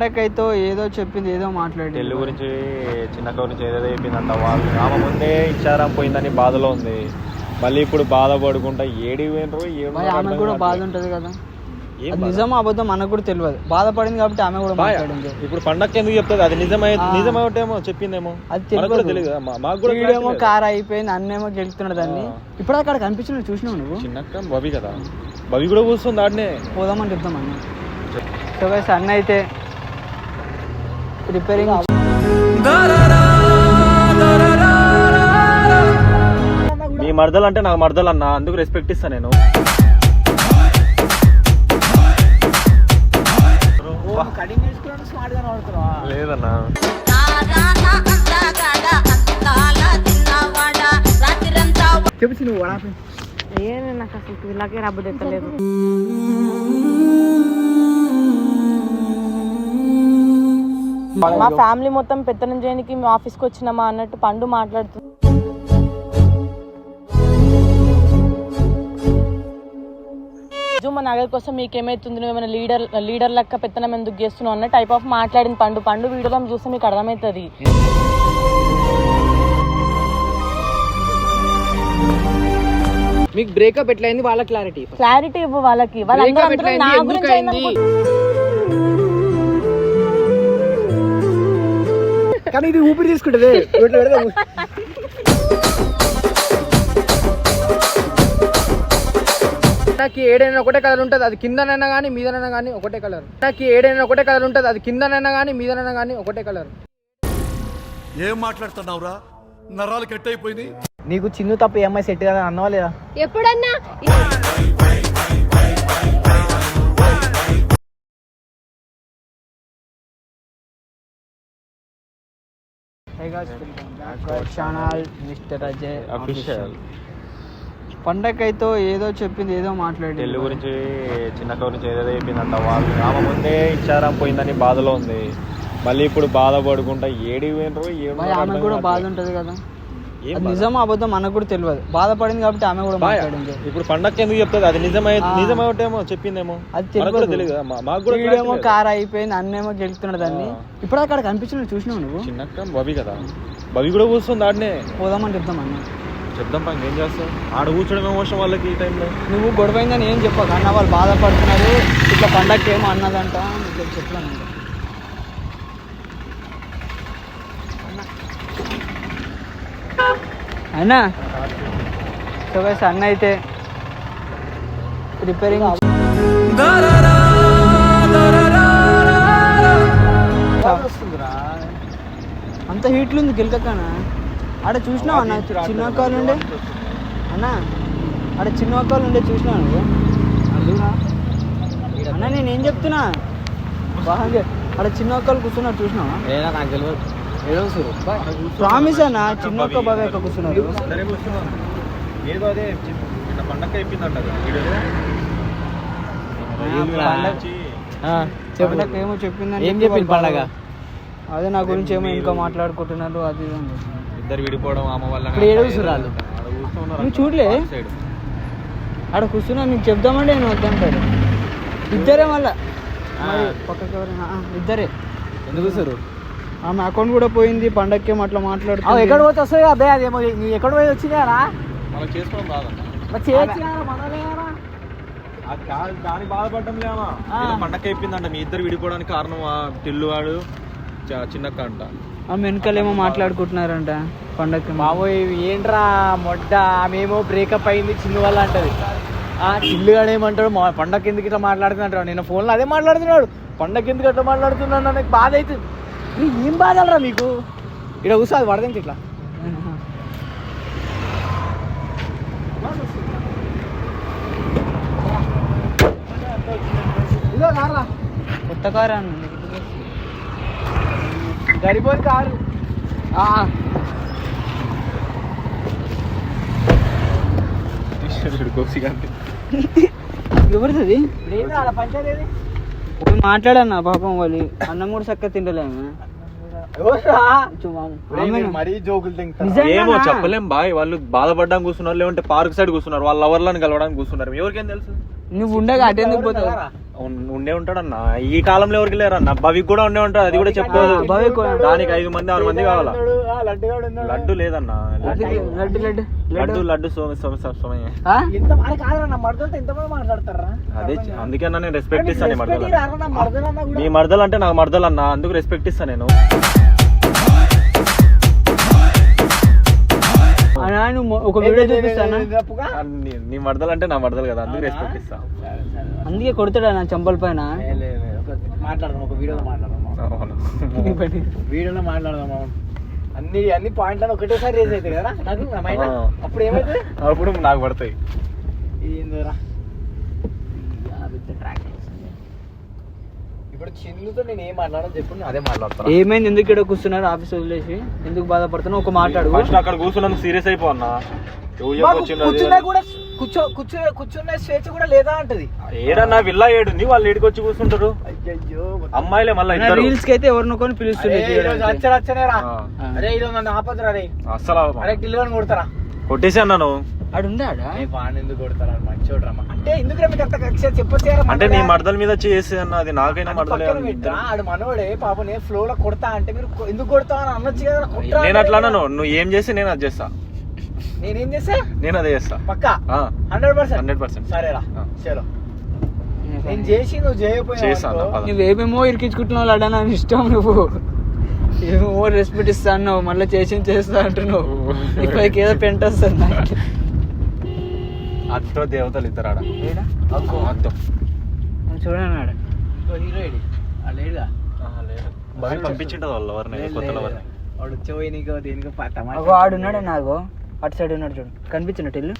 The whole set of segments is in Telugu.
పండగైతే ఏదో చెప్పింది ఏదో మాట్లాడి పెళ్ళి గురించి చిన్నక్క గురించి ఏదేదో చెప్పిందంట. వాళ్ళు ఆమె ముందే ఇచ్చారం పోయిందని బాధలో ఉంది. మళ్ళీ ఇప్పుడు బాధపడుకుంటా ఏడి పోయినరు ఆమె కూడా బాధ ఉంటది కదా. నిజం అబద్ధం మనకు కూడా తెలియదు బాధపడింది కాబట్టి ఆమె కూడా మాట్లాడింది. ఇప్పుడు పండక్కి ఎందుకు చెప్తుంది? అది నిజమై. నిజమేమో చెప్పిందేమో? అది తెలియదు మాకు కూడా వీడేమో. కార్ అయిపోయింది అన్నేమో గెలుతున్నాడు దాన్ని. ఇప్పుడు అక్కడ కనిపించిన చూసినావు నువ్వు? చిన్నక్క బవి కదా. బవి కూడా కూర్చుంది ఆడనే. పోదామని చెప్తాం అన్న. సో అన్న అయితే రిపేరింగ్ మీ మరదలు అంటే నాకు మరదలు అన్న అందుకు రెస్పెక్ట్ ఇస్తా నేను. లేదన్నా. చెప్పి నువ్వు నాకు అసలు వీళ్ళకే రబ్బు తెక్కలేదు మా ఫ్యామిలీ మొత్తం పెత్తనం చేయడానికి మీ ఆఫీస్కి వచ్చినామా అన్నట్టు పండు మాట్లాడుతుంది. మా నగర్ కోసం మీకేమైతుంది నువ్వు ఏమైనా లీడర్ లీడర్ లెక్క పెత్తనం ఎందుకు చేస్తున్నావు అన్న టైప్ ఆఫ్ మాట్లాడింది పండు. పండు వీడియోలో చూస్తే మీకు అర్థమవుతుంది. మీకు బ్రేకప్ ఎట్లయింది? వాళ్ళ క్లారిటీ క్లారిటీ ఇవ్వు వాళ్ళకి. వాళ్ళందరూ నా గురించి కానీ ఇది ఊపిరి తీసుకుంటది. నాకు ఏడైనా ఒకటే కలర్ ఉంటుంది అది కిందనైనా కానీ మీదనైనా కానీ ఒకటే కలర్. నాకు ఏడైనా ఒకటే కలర్ ఉంటుంది అది కిందనైనా కానీ మీదనైనా కానీ ఒకటే కలర్. ఏం మాట్లాడుతున్నావురా? నరాలు కట్ అయిపోయినాయి నీకు చిన్న తప్ప ఏమై సెట్ కదా అన్నవా లేదా? ఎప్పుడన్నా? ఛానల్ మిస్టర్ అజయ్ అఫీషియల్ పండగైతే ఏదో చెప్పింది ఏదో మాట్లాడి పెళ్ళి గురించి చిన్నక్క గురించి ఏదేదో చెప్పిందంట. వాళ్ళు ఆమె ముందే ఇచ్చారం పోయిందని బాధలో ఉంది. మళ్ళీ ఇప్పుడు బాధపడుకుంటా ఏడి పోయినరు ఏం మరి ఆమె అర్థం కూడా బాధ. ఉంటది కదా? నిజం అబద్ధం మనకు కూడా తెలియదు. బాధపడింది కాబట్టి ఆమె కూడా. మాట్లాడింది. ఇప్పుడు పండక్కి ఎందుకు చెప్తుంది అది నిజమై. నిజమేమో చెప్పిందేమో? అది తెలియదు. తెలియదు. కదా, మా- మాకు కూడా వీడేమో clarity లేదు. కార్ అయిపోయింది అన్నేమో గెలుతున్నాడు దాన్ని. ఇప్పుడు అక్కడ కనిపించిన చూసినావు నువ్వు? చిన్నక్క బవి కదా. బవి కూడా కూర్చుంది ఆడనే. పోదామని చెప్తాం అన్న. చెప్దాం పని ఏం చేస్తాం ఆడ కూర్చోడం ఏమోసం వాళ్ళకి ఈ టైంలో నువ్వు గొడవైందని ఏం చెప్పక అన్న వాళ్ళు బాధపడుతున్నారు. ఇట్లా పండగకి ఏమో అన్నదంట చెప్పాను అయినా? సో గైస్ అన్న అయితే రిపేరింగ్ అంత హీట్లు ఉంది గెలకక్కన. ఆడ చూసినావు అన్న? చిన్న కాలు ఉండే. అన్న ఆడ చిన్న కాలు ఉండే చూసినావు నువ్వు? అన్న నేను ఏం చెప్తున్నా? బాగా ఆడ చిన్న ఒక్కలు కూర్చున్నారు చూసినావా? నాకు తెలియదు. ప్రామిస్ అన్న చిన్న ఒక్క బాగా ఎక్కడ కూర్చున్నారు? ఏదో అదే నిన్న పండగ అయిపోయిందంట. పండగ ఏమో చెప్పిందని ఏం చెప్పి చెప్పింది వాళ్ళు పండగ? అదే నా గురించి ఏమో ఇంకా మాట్లాడుకుంటున్నారు అది. ఇద్దరు విడిపోవడం ఆమె వల్ల ఇప్పుడు ఏడు కూర్చున్నారు వాళ్ళు? నువ్వు చూడలే? ఆడ కూర్చున్నా నీకు చెప్దామంటే నేను వద్దంటాడు ఇద్దరే మళ్ళా. పక్కకి ఎవరైనా? ఇద్దరే. ఎందుకు చూసారు ఆమె అకౌంట్ కూడా పోయింది పండగకి ఏమో అట్లా మాట్లాడుతుంది. ఎక్కడ పోతే వస్తాయి అబ్బే అదేమో నువ్వు ఎక్కడ పోయి వచ్చినారా? అది దాని బాధపడటం లేమా పండగ అయిపోయిందంట మీ ఇద్దరు విడిపోవడానికి కారణం ఆ వాడు చ- చిన్నక్క అంట. ఆమె వెనకాలేమో మాట్లాడుకుంటున్నారంట పండగకి బాబోయ్ ఇవి ఏంట్రా మొడ్డ ఆమెమో బ్రేకప్ అయింది చిన్న వాళ్ళ అంటది. ఆ చిల్లుగాడు ఏమంటాడు మా పండగ ఎందుకు ఇట్లా మాట్లాడుతున్నాడు నేను ఫోన్లో అదే మాట్లాడుతున్నాడు. పండగ ఎందుకు అట్లా మాట్లాడుతున్నాడు నాకు బాధ అవుతుంది. నీ ఏం బాధలరా మీకు? ఇక్కడ కూర్చో అది పడదండి ఇట్లా? కొత్త కారు అన్న గరిపోయి కారు. ఆ, ఎవరిది పంచాయతీ ఏది? మాట్లాడన్నా పాపం వాళ్ళు. అన్నం కూడా చక్కగా తింటలేము? ఏమో చెప్పలేం బాయ్. వాళ్ళు బాధపడడానికి కూర్చున్నారు లేదంటే పార్క్ సైడ్ కూర్చున్నారు. వాళ్ళ లవర్లను కలవడానికి కూర్చున్నారు. ఎవరికేం తెలుసు? నువ్వు ఉండగా అటెందుకు పోతావు? ఉండే ఉంటాడన్న. ఈ కాలంలో ఎవరికి లేరన్న? భవికి కూడా ఉండే ఉంటాడు అది కూడా కూడా. దానికి ఐదు మంది ఆరు మంది కావాలా. లడ్డు లేదన్న. లడ్డు లడ్డు అదే అందుకే అన్న నేను రెస్పెక్ట్ ఇస్తాను మర్దలు నీ మర్దలు అంటే నాకు మర్దలు అన్న అందుకు రెస్పెక్ట్ ఇస్తాను నేను. ఒక వీడియో చూపిస్తాను? నీ- మర్దలు అంటే నా మర్దలు కదా అందుకు రెస్పెక్ట్ ఇస్తా. అందుకే కొడతాడా నా చంపల పైన? మాట్లాడదాం ఒక వీడియోలో మాట్లాడదాం. వీడియోలో మాట్లాడదాం. అన్ని అన్ని పాయింట్లను ఒకటేసారి రేజ్ అవుతాయి కదా నాకు నా మైండ్. అప్పుడు ఏమైతుంది అప్పుడు నాకు పడతాయి. ఏందిరా? ఇప్పుడు చిన్నుతో నేను ఏం మాట్లాడని చెప్పు అదే మాట్లాడతాను ఏమైంది? ఎందుకు ఇక్కడ కూర్చున్నారు? ఆఫీస్ వదిలేసి. ఎందుకు బాధపడుతున్నావు? ఒక మాట్లాడు ఫస్ట్ అక్కడ కూర్చున్నందుకు సీరియస్ అయిపో అన్న. ఎవరు మాకు చెప్పొచ్చిండు అది కూర్చున్నా. కూడా కూర్చో కూర్చో కూర్చునే స్వేచ్ఛ కూడా లేదా అంటది. ఏడన్నా విల్లా ఏడుంది వాళ్ళు ఏడికి వచ్చి కూర్చుంటారు. అయ్యయ్యో. అమ్మాయిలే మళ్ళీ ఇద్దరు. రీల్స్కి అయితే ఎవరినో కొని పిలుస్తుంది అరే, ఈరోజు అచ్చ అచ్చనే రా. అరే ఈరోజు నన్ను ఆపదురా రే. అస్సలు అరే టిల్లుని కొడతారా? కొట్టేసి అన్నాను ఆడు ఉందాడా ఏ వాడిని ఎందుకు కొడతారా మంచోడు రమ్మ. అంటే ఎందుకు మీకు అంత కక్ష చెప్పొచ్చారా అంటే నీ మర్దల మీద చేసి అన్న అది నాకైనా ఇద్దరు. ఆడు మనోడే పాప నేను ఫ్లో లో కొడతా అంటే మీరు ఎందుకు కొడతావు అని అనొచ్చు కదా నేను అట్లా అంటే అన్నాను నువ్వు ఏం చేసి నేను అది చేస్తా. నేనేం చేసా నేను అదే చేస్తా. పక్కా? ఆ, హండ్రెడ్ పర్సెంట్? 100%. సరేరా. ఆ. చలో. నేను చేసి నువ్వు పద. నువ్వేమేమో ఇరికించుకుంటున్నావు లడా నాకు ఇష్టం నువ్వు. ఏమేమో రెస్పెక్ట్ ఇస్తా అన్నావు మళ్ళీ చేసి చేస్తా అంటున్నావు. ఇప్పటికి ఏదో పెంట వస్తుంది అద్దో దేవతలు ఇద్దరు ఆడ నేను చూడండి ఆడ. హీరో బాగా పంపించింటది వాళ్ళు ఎవరిని కొత్త ఎవరిని వాడు వచ్చేపోయి నీకు దేనికో అగో ఆడు ఉన్నాడు నాకు అటు సైడ్ ఉన్నాడు చూడు. కనిపించినట్టు ఇల్లు?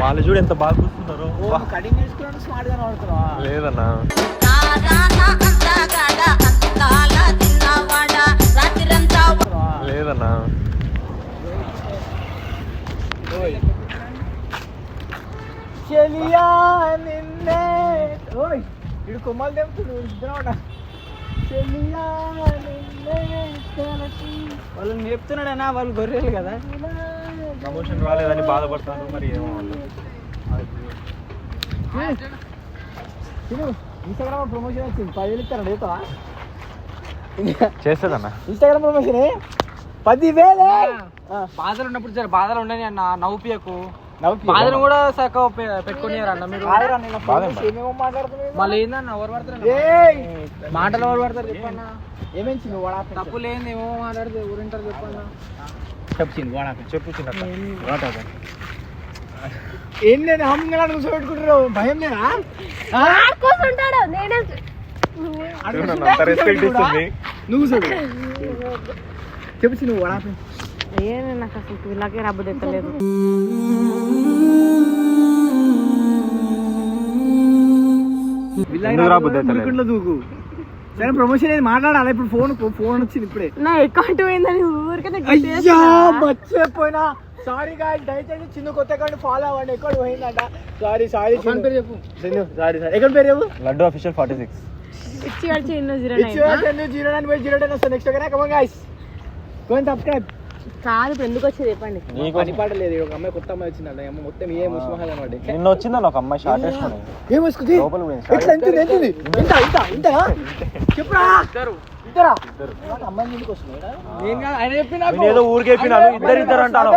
వాళ్ళు చూడు ఎంత బాగా కూర్చున్నారు కటింగ్ చేసుకున్నాడు స్మార్ట్గా వాడుతున్నావా? లేదన్నా. లేదన్నా. చెలియా నిన్నే. ఓయ్ ఇడు కొమ్మలు తెంపుతుడు ఇద్దరు చెలియా నిన్నే తెలిసి. వాళ్ళు చెప్తున్నాడు అన్న వాళ్ళు గొర్రెలు కదా. ప్రమోషన్ రాలేదని బాధపడతాను మరి ఏమో వాళ్ళు ఇన్స్టాగ్రామ్ ప్రమోషన్ వచ్చింది. పదివేలు ఇస్తాను రేపా చేస్తుందన్నా. Instagram promotion? పదివేలే! బాధలు ఉన్నప్పుడు సరే బాధలు ఉండని అన్న నవ్వుపియకు బాధను బాధలు కూడా సక్క పెట్టుకుని అన్న మీరు. ఏమేమో మళ్ళీ ఏందన్న ఎవరు పడతారు ఏయ్! మాటలు ఎవరు పడతారు చెప్పన్న? ఏమేంచి నువ్వు వడా తప్పు లేని ఏమో మాట్లాడితే ఎవరుంటారు చెప్పన్న? చెప్పింది వడా చెప్పు చిన్న ఏం నేను హమ్గా కూర్చోబెట్టుకుంటారు భయం లేదా? ఆ? కూర్చుంటాడు నేనే. నువ్వు చెప్పు నువ్వు వడా ఏ నాకు అసలు వీళ్ళకే రబ్బు? మురికుంట్లో దూకు సరే ప్రమోషన్ ఏది మాట్లాడాలి ఇప్పుడు ఫోన్ ఫోన్ వచ్చింది ఇప్పుడే నా అకౌంట్ పోయిందని ఊరికే అయ్యా. మర్చిపోయినా సారీ గాయస్ దయచేసి చిన్న కొత్త అకౌంట్ ఫాలో అవ్వండి. ఎక్కడ పోయిందంట? సారీ సారీ పేరు చెప్పు. సారీ సారీ ఎక్కడ పేరు చెప్పు? లడ్డు అఫీషియల్ ఫార్టీ సిక్స్ ఇచ్చి zero nine zero nine by zero ten వస్తుంది. నెక్స్ట్ ఓకేనా come on guys going subscribe కాదు ఇప్పుడు ఎందుకు వచ్చేది చెప్పండి. నీకు పని పాట లేదు ఒక అమ్మాయి కొత్త అమ్మాయి వచ్చిందంట. ఈ అమ్మాయి మొత్తం ఏ అనమాట. నిన్న ఒక అమ్మాయి షార్ట్ వేసుకుని? ఏం వేసుకుంది లోపల ఎంత ఎంత ఇంత ఇంత ఇంతనా? చెప్పురా. ఇద్దరా. అమ్మాయి ఎందుకు వస్తుంది నేను కాదు, ఆయన చెప్పి నాకు నేను ఏదో ఊరికే చెప్పినాను. ఇద్దరు ఇద్దరు అంటాను.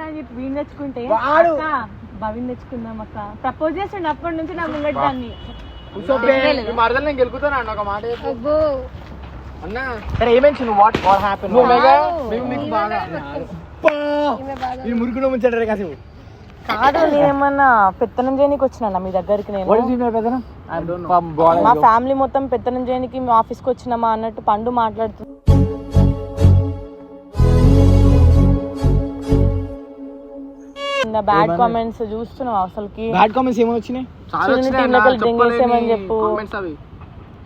అని చెప్పి వీణ్ తెచ్చుకుంటే తెచ్చుకుందాం అక్క. ప్రపోజ్ చేసిండు అప్పటి నుంచి నా ముంగట దాన్ని. మరదలు నేను గెలుకుతాను అన్న ఒక మాట అన్న. నువ్వు వాట్ వాట్ హ్యాపెన్ మేము మీకు బాగా ఈ మురుగుడు ముంచాడు రే కాసేపు. కాదు నేనేమన్నా పెత్తనం చేయడానికి వచ్చినా మీ దగ్గరికి నేను? మా ఫ్యామిలీ మొత్తం పెత్తనం చేయడానికి మీ ఆఫీస్కి వచ్చినామా అన్నట్టు పండు మాట్లాడుతుంది బ్యాడ్ కామెంట్స్ చూస్తున్నావు అసలుకి. బ్యాడ్ కామెంట్స్ ఏమో వచ్చినాయి? దింగేసేమని చెప్పు.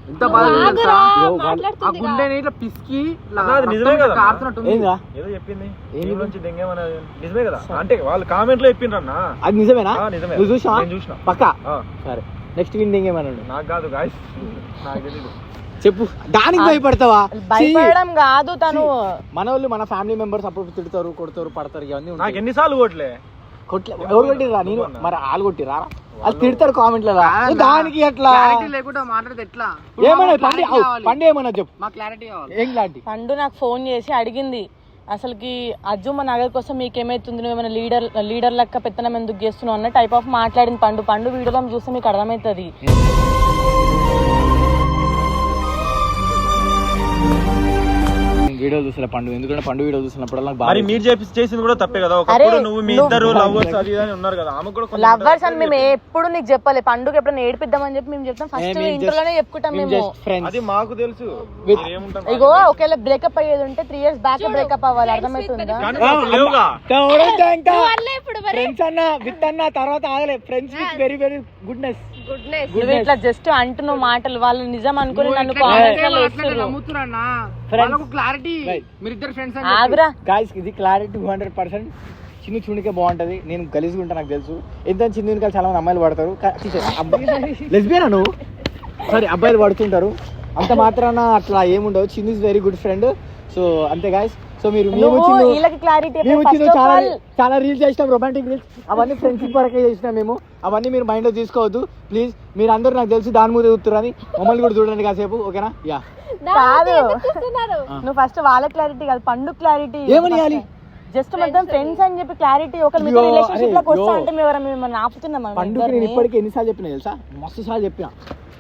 ఎంత బాధ ఆ గుండెని ఇట్లా పిసికి ఏదో చెప్పింది. నుంచి నిజమే కదా. అంటే వాళ్ళు కామెంట్లో చెప్పిండ్రన్నా అది నిజమేనా? ఆ, నిజమే. నువ్వు చూసినా నేను చూసినా. పక్కా? ఆ, సరే. నెక్స్ట్ విన్ నాకు కాదు గాయస్ నాకు చెప్పు. దానికి భయపడతావా? భయపడడం కాదు తను. మన వాళ్ళు మన ఫ్యామిలీ మెంబర్స్ అప్పుడు తిడతారు కొడతారు పడతారు ఇవన్నీ నాకు. ఎన్నిసార్లు కొట్లే? కొట్ల. ఎవరు కొట్టిరా నేను మరి వాళ్ళు కొట్టిరా అది తిడతారు కామెంట్లలో దానికి క్లారిటీ లేకుండా మాట్లాడితే ఎట్లా? ఏమన్నా పండి. పండి ఏమన్నా చెప్పు. మా క్లారిటీ ఏం క్లారిటీ పండు నాకు ఫోన్ చేసి అడిగింది అసలుకి అజ్జు మా నగర్ కోసం మీకేమైతుంది నువ్వు ఏమైనా లీడర్ లీడర్ లెక్క పెత్తనం ఎందుకు చేస్తున్నావు? అన్న టైప్ ఆఫ్ మాట్లాడింది పండు. పండు వీడియోలో చూస్తే మీకు అర్థమవుతుంది. వీడియో చూసిన పండు. ఎందుకంటే పండు వీడియో చూసినప్పుడు నాకు మరి బాగా మీరు చేసి చేసింది కూడా తప్పే కదా. ఒకప్పుడు నువ్వు మీ ఇద్దరు లవర్స్ అది అని ఉన్నారు కదా. ఆమె కూడా కొంచెం లవ్వర్స్ అని మేము ఎప్పుడు నీకు చెప్పాలి. పండుగ ఎప్పుడైనా ఏడిపిద్దామని చెప్పి మేము చెప్తాం. ఫస్ట్ ఇంట్లోనే చెప్పుకుంటాం మేము అది మాకు తెలుసు. ఇగో ఒకవేళ బ్రేకప్ అయ్యేది ఉంటే త్రీ ఇయర్స్ బ్యాక్ బ్రేకప్ అవ్వాలి. అర్థమవుతుందా? ఫ్రెండ్స్ అన్న విత్ అన్న తర్వాత ఆగలే. Friends with very very goodness నువ్వు ఇట్లా జస్ట్ అంటున్నావు మాటలు వాళ్ళు నిజం అనుకుని నన్ను ఆగురా. గాయస్ ఇది క్లారిటీ టూ హండ్రెడ్ పర్సెంట్ చిన్న చునికే బాగుంటది. నేను గలీజ్గా ఉంటా నాకు తెలుసు. ఎంత చిన్న వెనకాల చాలా మంది అమ్మాయిలు పడతారు లెస్బియనా నువ్వు సరే అబ్బాయిలు పడుతుంటారు అంత మాత్రాన అట్లా ఏముండవు. చిన్న is very good friend so అంతే గాయస్ సో మీరు మేము ఆఫ్ చాలా చాలా రీల్స్ చేసినాం రొమాంటిక్ రీల్స్ అవన్నీ ఫ్రెండ్షిప్ వరకే చేసినాం మేము. అవన్నీ మీరు మైండ్లో తీసుకోవద్దు. ప్లీజ్ మీరు అందరూ నాకు తెలిసి దాని మీద చూస్తున్నారు మమ్మల్ని కూడా చూడండి కాసేపు ఓకేనా? యా. కాదు. నువ్వు ఫస్ట్ వాళ్ళ క్లారిటీ కాదు పండు క్లారిటీ ఏమని? జస్ట్ మొత్తం ఫ్రెండ్స్ అని చెప్పి క్లారిటీ అయ్యో, రిలేషన్షిప్లోకి వస్తా. అంటే మేము ఎవరైనా మిమ్మల్ని ఆపుతున్నామా? పండుగ నేను ఇప్పటికీ ఎన్నిసార్లు చెప్పిన తెలుసా? మస్తు సార్లు చెప్పిన.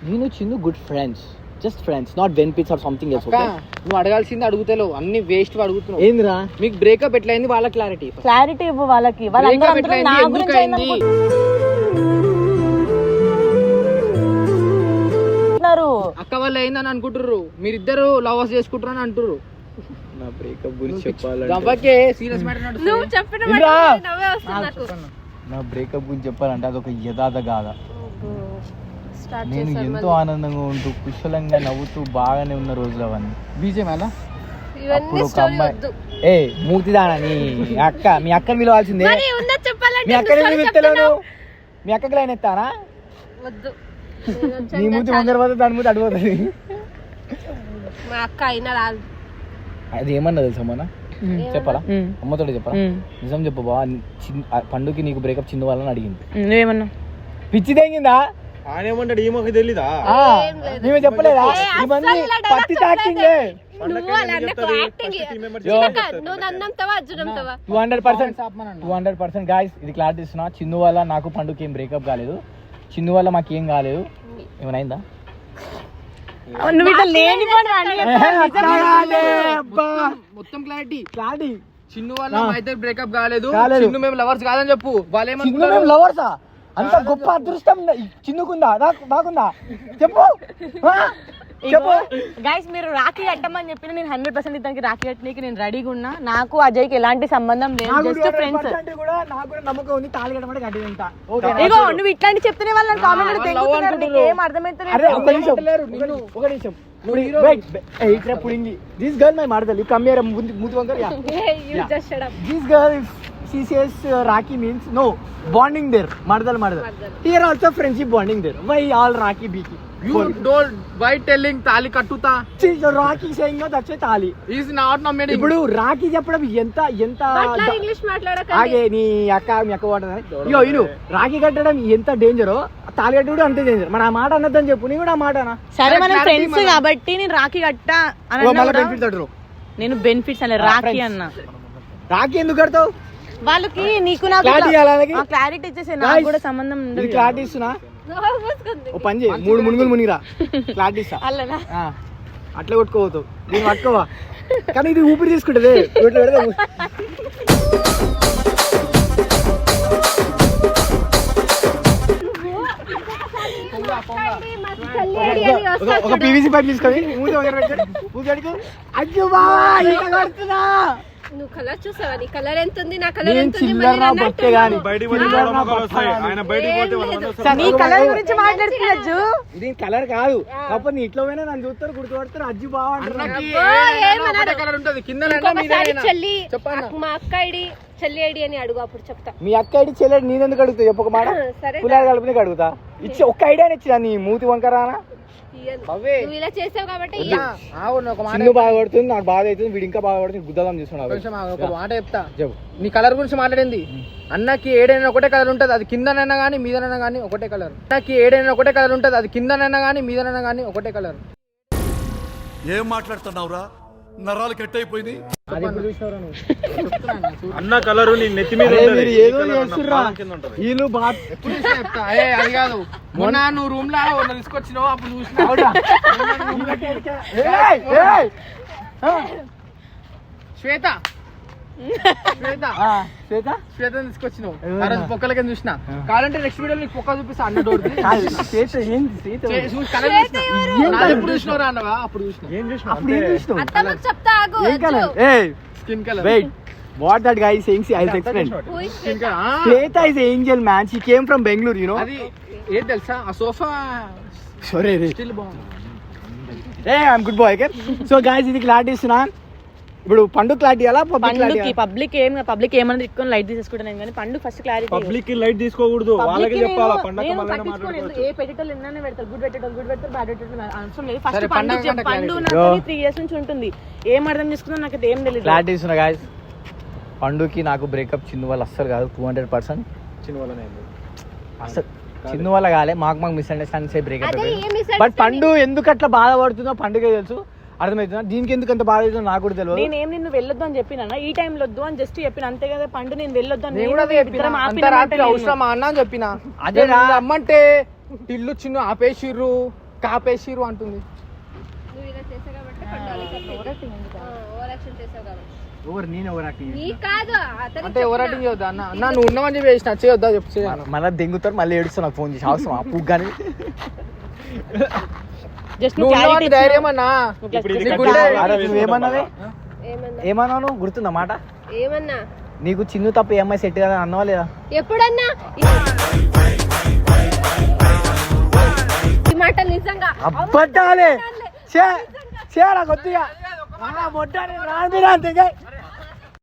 నేను చిన్న good friends just friends not benefits or something else నువ్వు అడగాల్సింది అడుగుతలేవు. అన్ని వేస్ట్ అడుగుతున్నావు. ఏందిరా? మీకు బ్రేకప్ ఎట్లయింది? వాళ్ళ క్లారిటీ క్లారిటీ ఇవ్వు వాళ్ళకి. వాళ్ళందరూ? నా గురించి అయింది? అక్క వాళ్ళు అయిందని అనుకుంటుర్రు. మీరిద్దరు లవర్స్ చేసుకుంటారని అంటుర్రు. నా బ్రేకప్ గురించి చెప్పాలంటే. సీరియస్ మ్యాటర్ నువ్వు చెప్పిన ఇంద్రా! మాట నవ్వే వస్తుంది నాకు. నా బ్రేకప్ గురించి చెప్పాలంటే అదొక యథార్థ గాథ. స్టార్ట్ నేను ఎంతో ఆనందంగా ఉంటూ కుశలంగా నవ్వుతూ బాగానే ఉన్న రోజులు అవన్నీ. బీజేం ఎలా ఇవన్నీ ఒక స్టోరీ అమ్మాయి ఏ మూతిదానా నీ అక్క? మీ అక్కని పిలవాల్సిందే. మీ అక్కని చెప్తున్నావు? మీ అక్కకి లైన్ ఎత్తానా? వద్దు. నీ మూతి ముందర పోతే దాని మూతి అడిపోతుంది మా అక్క అయినా రాదు. అది ఏమన్నా తెలుసా మొన్న చెప్పాలా. అమ్మతో చెప్పాలా. నిజం చెప్పు బావా పండుకి నీకు బ్రేకప్ చిన్న వాళ్ళని అడిగింది నువ్వేమన్నా పిచ్చి తెంగిందా? ఆయన ఏమంటాడు? ఈమెకు తెలీదా? మేమే చెప్పలేదా? ఇవన్నీ పత్తి talking two hundred percent two hundred percent guys ఇది క్లారిటీ ఇస్తున్నా. చిన్ను వల్ల నాకు పండుగకి ఏం బ్రేకప్ కాలేదు. చిన్ను వల్ల మాకు ఏం కాలేదు. ఏమైనా మొత్తం క్లారిటీ క్లారిటీ చిన్ను వాళ్ళ మా ఇద్దరు బ్రేకప్ కాలేదు. కాలేదు. చిన్ను మేము లవర్స్ కాదని చెప్పు. వాళ్ళు చిన్ను ఏమనుకుంటారు మేము లవర్సా అంత గొప్ప అదృష్టం చిన్నుకుందా నాకు నాకుందా చెప్పు? చెప్పు గైస్ మీరు రాఖీ కట్టమని చెప్పిన నేను హండ్రెడ్ పర్సెంట్ ఇతనికి రాఖీ కట్టడానికి నేను రెడీగా ఉన్నా. నాకు అజయ్కి ఎలాంటి సంబంధం లేదు. జస్ట్ ఫ్రెండ్స్ 100% కూడా నాకు కూడా నమ్మకం ఉంది తాళి కట్టి ఇగో నువ్వు ఇట్లాంటి చెప్తేనే వాళ్ళని కామెంట్ తెంగుతున్నారు. నీకు ఏం అరే అర్థమైతలేదు ఒక నిమిషం. ఒక- దిస్ గర్ల్ మై మాడదల్ యు కమ్ హియర్ మూతి వంకర్ yeah. You. Just shut up this girl if uh, Raki means no bonding there Mardal Mardal. Here also friendship bonding there. Why all Raki Biki you don't why telling thali కట్టుతా Rakhi saying no that's why thali is not నమ్మేది ఇప్పుడు రాఖీ చెప్పడం ఎంత ఎంత ఇంగ్లీష్ మాట్లాడక ఆగే నీ అక్క మీ అక్క వాడదని ఇగో ఇను రాఖీ కట్టడం ఎంత డేంజరో తాళి కట్టడం కూడా అంతే డేంజర్ మరి ఆ మాట అనొద్దని చెప్పు నీ కూడా ఆ మాట అనా సరే మనం clarity ఫ్రెండ్స్ మనం- కాబట్టి నేను రాఖీ కట్ట అని ఓ, అన్నా మళ్ళా కూడా బెనిఫిట్ అంటారు నేను బెనిఫిట్స్ అనే రాఖీ అన్న. రాఖీ ఎందుకు కడతావు? వాళ్ళకి నీకు నాకు? క్లారిటీ ఇచ్చేసి నాకు కూడా సంబంధం ఉండదు క్లారిటీ ఇస్తున్నా? ఓ పని చేయి. మూడు మునుగులు మునిగిరా. క్లారిటీ ఇస్తా. అల్లనా? అట్లా కొట్టుకోవద్దు. దీన్ని పట్టుకోవా? కానీ ఇది ఊపిరి తీసుకుంటుంది. ఒక- ఒక పీవీసీ పైప్ తీసుకొని అడిగి అయ్యో బావా ఈత కొడుతున్నా. నువ్వు కలర్ చూసావా? నీ కలర్ ఎంత ఉంది నా కలర్ నేను ఎంత ఉంది చిల్లర నా బొట్టే గాని. బయటికి పోతే చిల్లర వాళ్ళ నా మొక్కలు వస్తాయి. బొట్ట ఆయన బయటికి పోతే వాళ్ళ మంది వస్తారు. నీ కలర్ గురించి మాట్లాడుతున్నచ్చు ఇది కలర్ కాదు. కాకపోతే నీ ఇంట్లో పోయినా నన్ను చూస్తారు గుర్తుపడతారు అజ్జి బాగుంటారు అబ్బో, ఏమన్నాడు? కలర్ ఉంటుంది. కింద ఇంకొకసారి చెల్లి చెప్పన్నా. మా అక్క ఐడి చెల్లి ఐడి అని అడుగు అప్పుడు చెప్తా. మీ అక్క ఐడి చెల్లెడు నేనెందుకు అడుగుతా? చెప్పు ఒక మాట. సరే. పులాలు అడుగుతా. ఇచ్చి ఒక్క ఐడియా ఇచ్చిన నీ మూతి వంకరానా? నువ్వు ఇలా చేసావు కాబట్టి ఇయ్య. చిన్ను బాధపడుతుంది నాకు బాధ అవుతుంది వీడు ఇంకా బాధపడుతుంది గుద్దలం చూస్తున్నావు కొంచెం ఆగు, ఒక మాట చెప్తా. చెప్పు. నీ కలర్ గురించి మాట్లాడింది. అన్నకి ఏడైనా ఒకటే కలర్ ఉంటుంది అది కిందనైనా కానీ మీదనైనా కానీ ఒకటే కలర్. అన్నకి ఏడైనా ఒకటే కలర్ ఉంటుంది అది కిందనైనా కానీ మీదనైనా కానీ ఒకటే కలర్. ఏం మాట్లాడుతున్నావురా? నరాలు కట్ అయిపోయినాయి? అన్న కలరు నీ నెత్తి మీద. మీరు ఏదో చేస్తుర్రా. వీళ్ళు ఎప్పుడు చెప్తా ఏ అది కాదు మొన్న నువ్వు రూమ్లో ఉన్న తీసుకొచ్చినావు అప్పుడు చూసినా ఏయ్, ఏయ్. శ్వేత శ్వేత. ఆ, శ్వేత? శ్వేత తీసుకొచ్చినావు? ఆ రోజు పొక్కల కింద చూసిన. కావాలంటే నెక్స్ట్ వీడియో నీకు పొక్క చూపిస్తా అన్న డోర్ శ్వేత ఏంది శ్వేత చూసిన. ఎప్పుడు చూసినావురా అన్నవా? అప్పుడు చూసిన ఏం చూసినావు? అప్పుడు ఏం చూసినావు? చెప్తా ఏం skin colour? Wait what that guy saying I will explain Who is skin Shweta? Colour Shweta is angel man she came from Bengaluru you know అది ఏది తెలుసా? ఆ సోఫా. సరే రే. స్టిల్ బాగుంది. ఏ I'm good boy okay so guys ఇది క్లారిటీ ఇస్తున్నా. ఇప్పుడు పండు క్లారిటీ అలా పబ్లిక్ పండుకి పబ్లిక్ ఏం పబ్లిక్ ఏమన్నా తిట్టుకొని లైట్ తీసేసుకుంటాను కానీ పండు ఫస్ట్ క్లారిటీ పబ్లిక్కి లైట్ తీసుకోకూడదు వాళ్ళకి చెప్పాలా పండగ ఏ పెట్టేటోళ్ళు ఎన్నైనా పెడతారు గుడ్ పెట్టేటోళ్ళు గుడ్ పెడతారు బ్యాడ్ పెట్టేటోళ్ళు అవసరం లేదు. ఫస్ట్ పండు పండు. నాకు త్రీ ఇయర్స్ నుంచి ఉంటుంది. ఏం అర్థం చేసుకుందో? నాకు అది ఏం తెలియదు క్లారిటీ ఇస్తున్నా గాయ్స్ పండుకి నాకు బ్రేకప్ చిన్ను వాళ్ళు అస్సలు కాదు టూ హండ్రెడ్ పర్సెంట్ చిన్న వాళ్ళనే అయింది. అసలు చిన్ను వల్ల కాలే మాకు మాకు మిస్అండర్స్టాండింగ్స్ బ్రేకప్ బట్? పండు ఎందుకు అట్లా బాధపడుతుందో పండుగ తెలుసు. అర్థమవుతుందా దీనికి ఎందుకు అంత బాధ అవుతుందో నాకు కూడా తెలియదు. నేనేం నిన్ను వెళ్ళొద్దు అని చెప్పినా ఈ టైం వద్దు అని జస్ట్ చెప్పిన. అంతే కదా పండు నేను వెళ్ళొద్దు అని నేను అదే చెప్పిన. అంత రాత్రి అవసరమా అన్న అని చెప్పిన. అదే అదే రా. అమ్మంటే ఇల్లు చిన్ను ఆపేసిర్రు కాపేసిర్రు అంటుంది. మళ్ళీ దెంగుతారు మళ్ళీ ఏడుస్తారు నాకు ఫోన్ చేసి. అవసరం ఆ కానీ జస్ట్ నువ్వు నువ్వు ఉన్నావని clarity ధైర్యం అన్నా ఇప్పుడు ఇది నీ కట్ గుండె- చేసి అరే నువ్వు ఏమన్నావే? ఏమన్నా? ఏమన్నావు నువ్వు? గుర్తుందా మాట? ఏమన్నా? నీకు చిన్ను తప్ప అమ్మాయి సెట్ కదా అన్నవా లేదా? ఎప్పుడన్నా? ఈ మాట నిజంగా. అబ్బట్టాలే చే చేరా కొద్దిగా. మొట్ట రాను అంతే